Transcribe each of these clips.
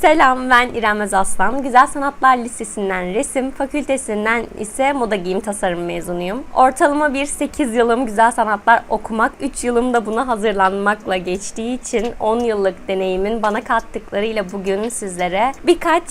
Selam ben İrem Özaslan. Güzel Sanatlar Lisesi'nden resim, fakültesinden ise moda giyim tasarım mezunuyum. Ortalama bir 8 yılım güzel sanatlar okumak, 3 yılım da buna hazırlanmakla geçtiği için 10 yıllık deneyimin bana kattıklarıyla bugün sizlere birkaç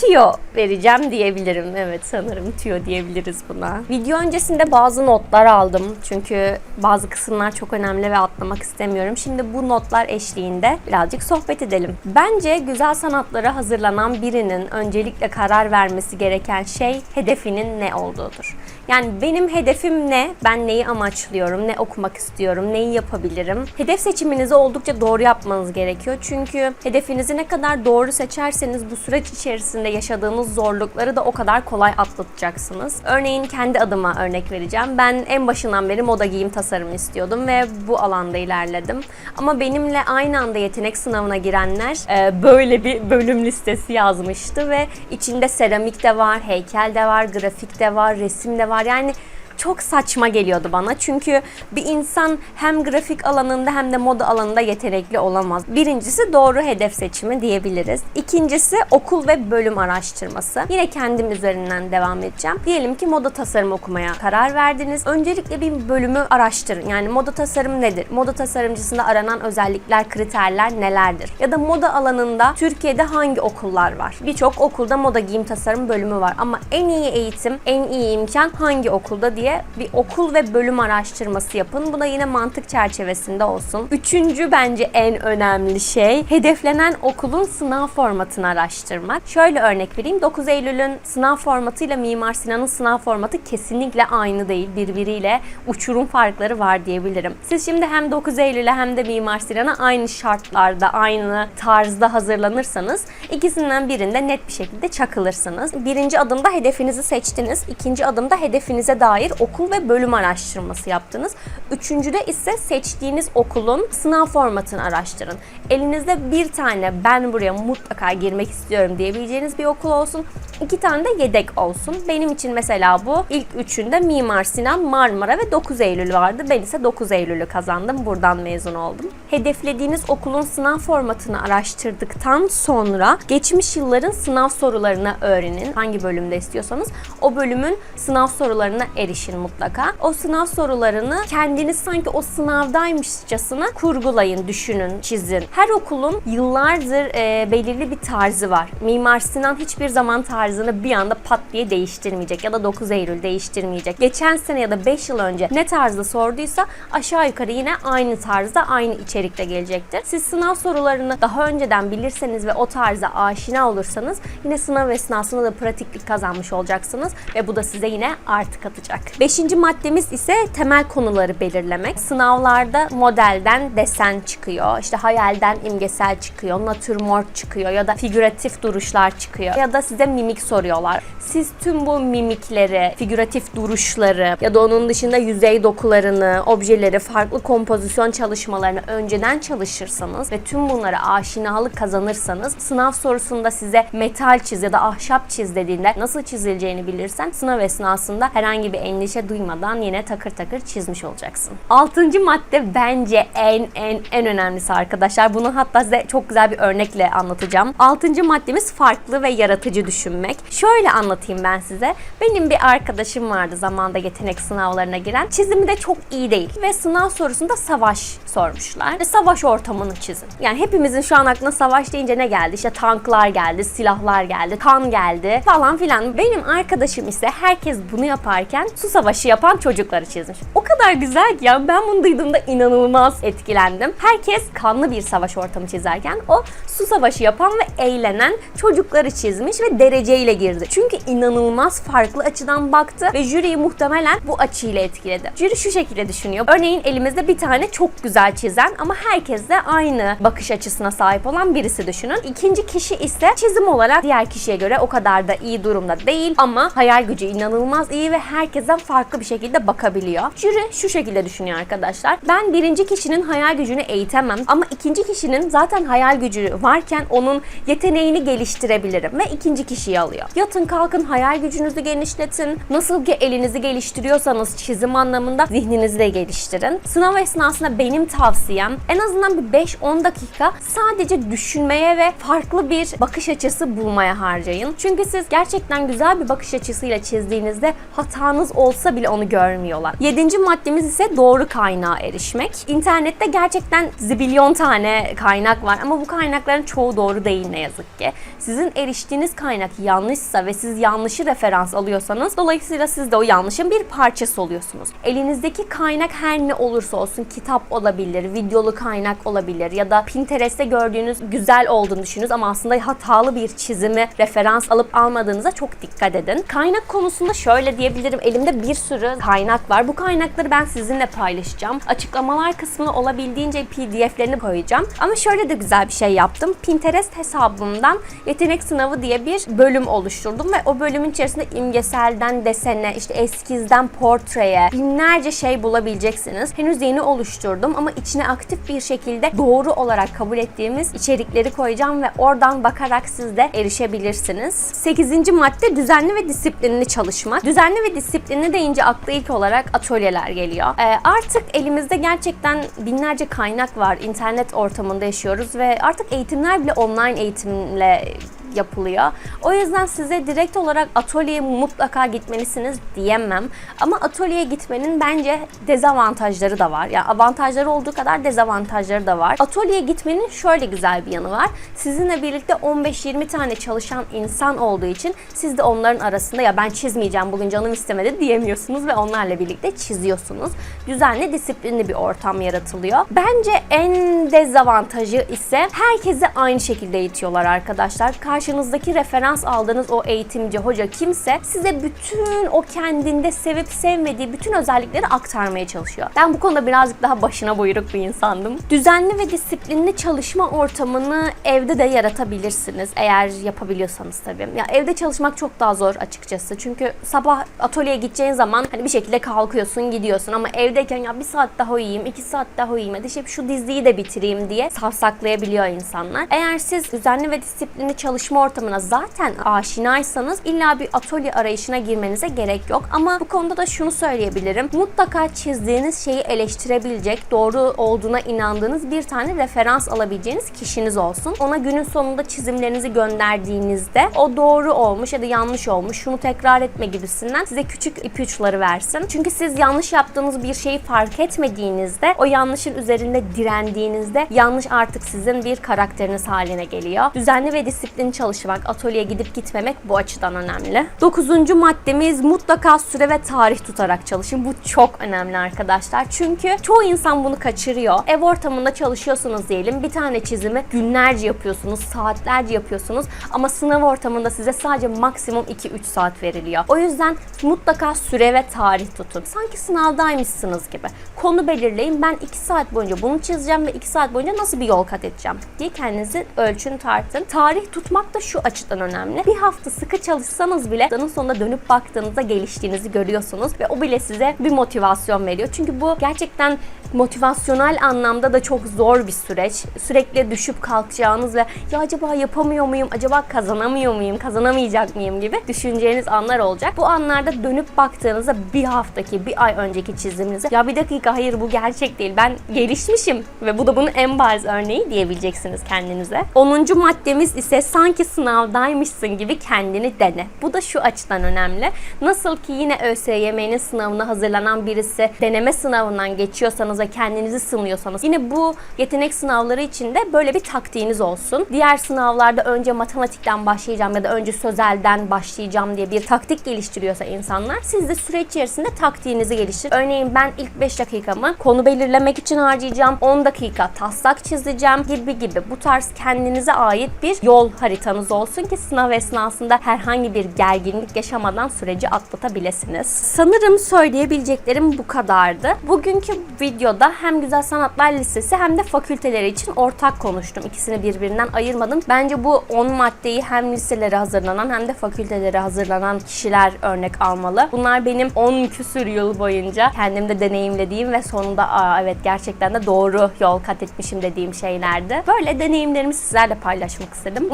tüyo vereceğim diyebilirim. Evet sanırım tüyo diyebiliriz buna. Video öncesinde bazı notlar aldım. Çünkü bazı kısımlar çok önemli ve atlamak istemiyorum. Şimdi bu notlar eşliğinde birazcık sohbet edelim. Bence güzel sanatlara hazırlanan birinin öncelikle karar vermesi gereken şey hedefinin ne olduğudur. Yani benim hedefim ne? Ben neyi amaçlıyorum? Ne okumak istiyorum? Neyi yapabilirim? Hedef seçiminizi oldukça doğru yapmanız gerekiyor. Çünkü hedefinizi ne kadar doğru seçerseniz bu süreç içerisinde yaşadığınız zorlukları da o kadar kolay atlatacaksınız. Örneğin kendi adıma örnek vereceğim. Ben en başından beri moda giyim tasarımı istiyordum ve bu alanda ilerledim. Ama benimle aynı anda yetenek sınavına girenler e, böyle bir bölüm listesi yazmıştı ve içinde seramik de var, heykel de var, grafik de var, resim de var. Yani çok saçma geliyordu bana. Çünkü bir insan hem grafik alanında hem de moda alanında yetenekli olamaz. Birincisi doğru hedef seçimi diyebiliriz. İkincisi okul ve bölüm araştırması. Yine kendim üzerinden devam edeceğim. Diyelim ki moda tasarım okumaya karar verdiniz. Öncelikle bir bölümü araştırın. Yani moda tasarım nedir? Moda tasarımcısında aranan özellikler, kriterler nelerdir? Ya da moda alanında Türkiye'de hangi okullar var? Birçok okulda moda giyim tasarım bölümü var ama en iyi eğitim, en iyi imkan hangi okulda diye bir okul ve bölüm araştırması yapın. Bu da yine mantık çerçevesinde olsun. Üçüncü bence en önemli şey hedeflenen okulun sınav formatını araştırmak. Şöyle örnek vereyim. 9 Eylül'ün sınav formatıyla Mimar Sinan'ın sınav formatı kesinlikle aynı değil. Birbiriyle uçurum farkları var diyebilirim. Siz şimdi hem 9 Eylül'e hem de Mimar Sinan'a aynı şartlarda, aynı tarzda hazırlanırsanız ikisinden birinde net bir şekilde çakılırsınız. Birinci adımda hedefinizi seçtiniz. İkinci adımda hedefinize dair okul ve bölüm araştırması yaptınız. Üçüncüde ise seçtiğiniz okulun sınav formatını araştırın. Elinizde bir tane ben buraya mutlaka girmek istiyorum diyebileceğiniz bir okul olsun. İki tane de yedek olsun. Benim için mesela bu ilk üçünde Mimar Sinan, Marmara ve 9 Eylül vardı. Ben ise 9 Eylül'ü kazandım. Buradan mezun oldum. Hedeflediğiniz okulun sınav formatını araştırdıktan sonra geçmiş yılların sınav sorularını öğrenin. Hangi bölümde istiyorsanız o bölümün sınav sorularına erişin mutlaka. O sınav sorularını kendiniz sanki o sınavdaymışçasına kurgulayın, düşünün, çizin. Her okulun yıllardır e, belirli bir tarzı var. Mimar Sinan hiçbir zaman tarzını bir anda pat diye değiştirmeyecek ya da 9 Eylül değiştirmeyecek. Geçen sene ya da 5 yıl önce ne tarzda sorduysa aşağı yukarı yine aynı tarzda, aynı içerikte gelecektir. Siz sınav sorularını daha önceden bilirseniz ve o tarza aşina olursanız yine sınav esnasında da pratiklik kazanmış olacaksınız ve bu da size yine artı katacak. Beşinci maddemiz ise temel konuları belirlemek. Sınavlarda modelden desen çıkıyor, işte hayalden imgesel çıkıyor, natürmort çıkıyor ya da figüratif duruşlar çıkıyor ya da size mimik soruyorlar. Siz tüm bu mimikleri, figüratif duruşları ya da onun dışında yüzey dokularını, objeleri, farklı kompozisyon çalışmalarını önceden çalışırsanız ve tüm bunlara aşinalık kazanırsanız sınav sorusunda size metal çiz ya da ahşap çiz dediğinde nasıl çizileceğini bilirsen sınav esnasında herhangi bir endişe duymadan yine takır takır çizmiş olacaksın. Altıncı madde bence en en en önemlisi arkadaşlar. Bunu hatta size çok güzel bir örnekle anlatacağım. Altıncı maddemiz farklı ve yaratıcı düşünmek. Şöyle anlatayım ben size. Benim bir arkadaşım vardı zamanda yetenek sınavlarına giren. Çizimi de çok iyi değil ve sınav sorusunda savaş sormuşlar. Ve savaş ortamını çizin. Yani hepimizin şu an aklına savaş deyince ne geldi? İşte tanklar geldi, silahlar geldi, kan geldi falan filan. Benim arkadaşım ise herkes bunu yaparken su savaşı yapan çocukları çizmiş. O kadar güzel ki ya ben bunu duyduğumda inanılmaz etkilendim. Herkes kanlı bir savaş ortamı çizerken o su savaşı yapan ve eğlenen çocukları çizmiş ve dereceyle girdi. Çünkü inanılmaz farklı açıdan baktı ve jüriyi muhtemelen bu açıyla etkiledi. Jüri şu şekilde düşünüyor. Örneğin elimizde bir tane çok güzel çizen ama herkesle aynı bakış açısına sahip olan birisi düşünün. İkinci kişi ise çizim olarak diğer kişiye göre o kadar da iyi durumda değil ama hayal gücü inanılmaz iyi ve herkese farklı bir şekilde bakabiliyor. Jüri şu şekilde düşünüyor arkadaşlar. Ben birinci kişinin hayal gücünü eğitemem ama ikinci kişinin zaten hayal gücü varken onun yeteneğini geliştirebilirim ve ikinci kişiyi alıyor. Yatın kalkın hayal gücünüzü genişletin. Nasıl ki elinizi geliştiriyorsanız çizim anlamında zihninizi de geliştirin. Sınav esnasında benim tavsiyem en azından bir 5-10 dakika sadece düşünmeye ve farklı bir bakış açısı bulmaya harcayın. Çünkü siz gerçekten güzel bir bakış açısıyla çizdiğinizde hatanız olsa bile onu görmüyorlar. Yedinci maddemiz ise doğru kaynağa erişmek. İnternette gerçekten zibilyon tane kaynak var ama bu kaynakların çoğu doğru değil ne yazık ki. Sizin eriştiğiniz kaynak yanlışsa ve siz yanlışı referans alıyorsanız dolayısıyla siz de o yanlışın bir parçası oluyorsunuz. Elinizdeki kaynak her ne olursa olsun kitap olabilir, videolu kaynak olabilir ya da Pinterest'te gördüğünüz güzel olduğunu düşününüz ama aslında hatalı bir çizimi referans alıp almadığınıza çok dikkat edin. Kaynak konusunda şöyle diyebilirim. Elimde bir sürü kaynak var. Bu kaynakları ben sizinle paylaşacağım. Açıklamalar kısmına olabildiğince PDF'lerini koyacağım. Ama şöyle de güzel bir şey yaptım. Pinterest hesabımdan yetenek sınavı diye bir bölüm oluşturdum ve o bölümün içerisinde imgeselden desene, işte eskizden portreye binlerce şey bulabileceksiniz. Henüz yeni oluşturdum ama içine aktif bir şekilde doğru olarak kabul ettiğimiz içerikleri koyacağım ve oradan bakarak siz de erişebilirsiniz. 8. madde düzenli ve disiplinli çalışma. Düzenli ve disiplinli deyince akla ilk olarak atölyeler geliyor. Ee, artık elimizde gerçekten binlerce kaynak var. İnternet ortamında yaşıyoruz ve artık eğitimler bile online eğitimle yapılıyor. O yüzden size direkt olarak atölyeye mutlaka gitmelisiniz diyemem. Ama atölyeye gitmenin bence dezavantajları da var. Yani avantajları olduğu kadar dezavantajları da var. Atölyeye gitmenin şöyle güzel bir yanı var. Sizinle birlikte 15-20 tane çalışan insan olduğu için siz de onların arasında ya ben çizmeyeceğim bugün canım istemedi diyemiyorsunuz ve onlarla birlikte çiziyorsunuz. Düzenli, disiplinli bir ortam yaratılıyor. Bence en dezavantajı ise herkesi aynı şekilde eğitiyorlar arkadaşlar. Karşınızdaki referans aldığınız o eğitimci, hoca kimse size bütün o kendinde sevip sevmediği bütün özellikleri aktarmaya çalışıyor. Ben bu konuda birazcık daha başına buyruk bir insandım. Düzenli ve disiplinli çalışma ortamını evde de yaratabilirsiniz eğer yapabiliyorsanız tabii. Ya evde çalışmak çok daha zor açıkçası. Çünkü sabah atölyeye gideceğin zaman hani bir şekilde kalkıyorsun, gidiyorsun ama evdeyken ya bir saat daha uyuyayım, iki saat daha uyuyayım, hadi işte şu diziyi de bitireyim diye savsaklayabiliyor insanlar. Eğer siz düzenli ve disiplinli çalışma ortamına zaten aşinaysanız illa bir atölye arayışına girmenize gerek yok. Ama bu konuda da şunu söyleyebilirim. Mutlaka çizdiğiniz şeyi eleştirebilecek, doğru olduğuna inandığınız bir tane referans alabileceğiniz kişiniz olsun. Ona günün sonunda çizimlerinizi gönderdiğinizde o doğru olmuş ya da yanlış olmuş, şunu tekrar etme gibisinden size küçük ipuçları versin. Çünkü siz yanlış yaptığınız bir şeyi fark etmediğinizde, o yanlışın üzerinde direndiğinizde yanlış artık sizin bir karakteriniz haline geliyor. Düzenli ve disiplin çalışmak, atölyeye gidip gitmemek bu açıdan önemli. Dokuzuncu maddemiz mutlaka süre ve tarih tutarak çalışın. Bu çok önemli arkadaşlar. Çünkü çoğu insan bunu kaçırıyor. Ev ortamında çalışıyorsunuz diyelim. Bir tane çizimi günlerce yapıyorsunuz, saatlerce yapıyorsunuz. Ama sınav ortamında size sadece maksimum 2-3 saat veriliyor. O yüzden mutlaka süre ve tarih tutun. Sanki sınavdaymışsınız gibi. Konu belirleyin. Ben 2 saat boyunca bunu çizeceğim ve 2 saat boyunca nasıl bir yol kat edeceğim diye kendinizi ölçün tartın. Tarih tutmak da şu açıdan önemli. Bir hafta sıkı çalışsanız bile haftanın sonunda dönüp baktığınızda geliştiğinizi görüyorsunuz ve o bile size bir motivasyon veriyor. Çünkü bu gerçekten motivasyonel anlamda da çok zor bir süreç. Sürekli düşüp kalkacağınız ve ya acaba yapamıyor muyum, acaba kazanamıyor muyum, kazanamayacak mıyım gibi düşüneceğiniz anlar olacak. Bu anlarda dönüp baktığınızda bir haftaki, bir ay önceki çiziminize ya bir dakika hayır bu gerçek değil. Ben gelişmişim ve bu da bunun en bariz örneği diyebileceksiniz kendinize. 10. maddemiz ise sanki sınavdaymışsın gibi kendini dene. Bu da şu açıdan önemli. Nasıl ki yine ÖSYM'nin sınavına hazırlanan birisi deneme sınavından geçiyorsanız ve kendinizi sınıyorsanız yine bu yetenek sınavları için de böyle bir taktiğiniz olsun. Diğer sınavlarda önce matematikten başlayacağım ya da önce sözelden başlayacağım diye bir taktik geliştiriyorsa insanlar siz de süreç içerisinde taktiğinizi geliştirin. Örneğin ben ilk 5 dakikamı konu belirlemek için harcayacağım. 10 dakika taslak çizeceğim gibi gibi bu tarz kendinize ait bir yol haritası sigortanız olsun ki sınav esnasında herhangi bir gerginlik yaşamadan süreci atlatabilirsiniz. Sanırım söyleyebileceklerim bu kadardı. Bugünkü videoda hem Güzel Sanatlar Lisesi hem de fakülteleri için ortak konuştum. İkisini birbirinden ayırmadım. Bence bu 10 maddeyi hem liselere hazırlanan hem de fakültelere hazırlanan kişiler örnek almalı. Bunlar benim 10 küsür yıl boyunca kendimde deneyimlediğim ve sonunda Aa, evet gerçekten de doğru yol kat etmişim dediğim şeylerdi. Böyle deneyimlerimi sizlerle paylaşmak istedim.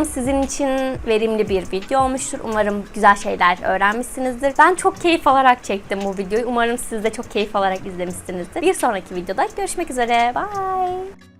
Umarım sizin için verimli bir video olmuştur. Umarım güzel şeyler öğrenmişsinizdir. Ben çok keyif alarak çektim bu videoyu. Umarım siz de çok keyif alarak izlemişsinizdir. Bir sonraki videoda görüşmek üzere. Bye.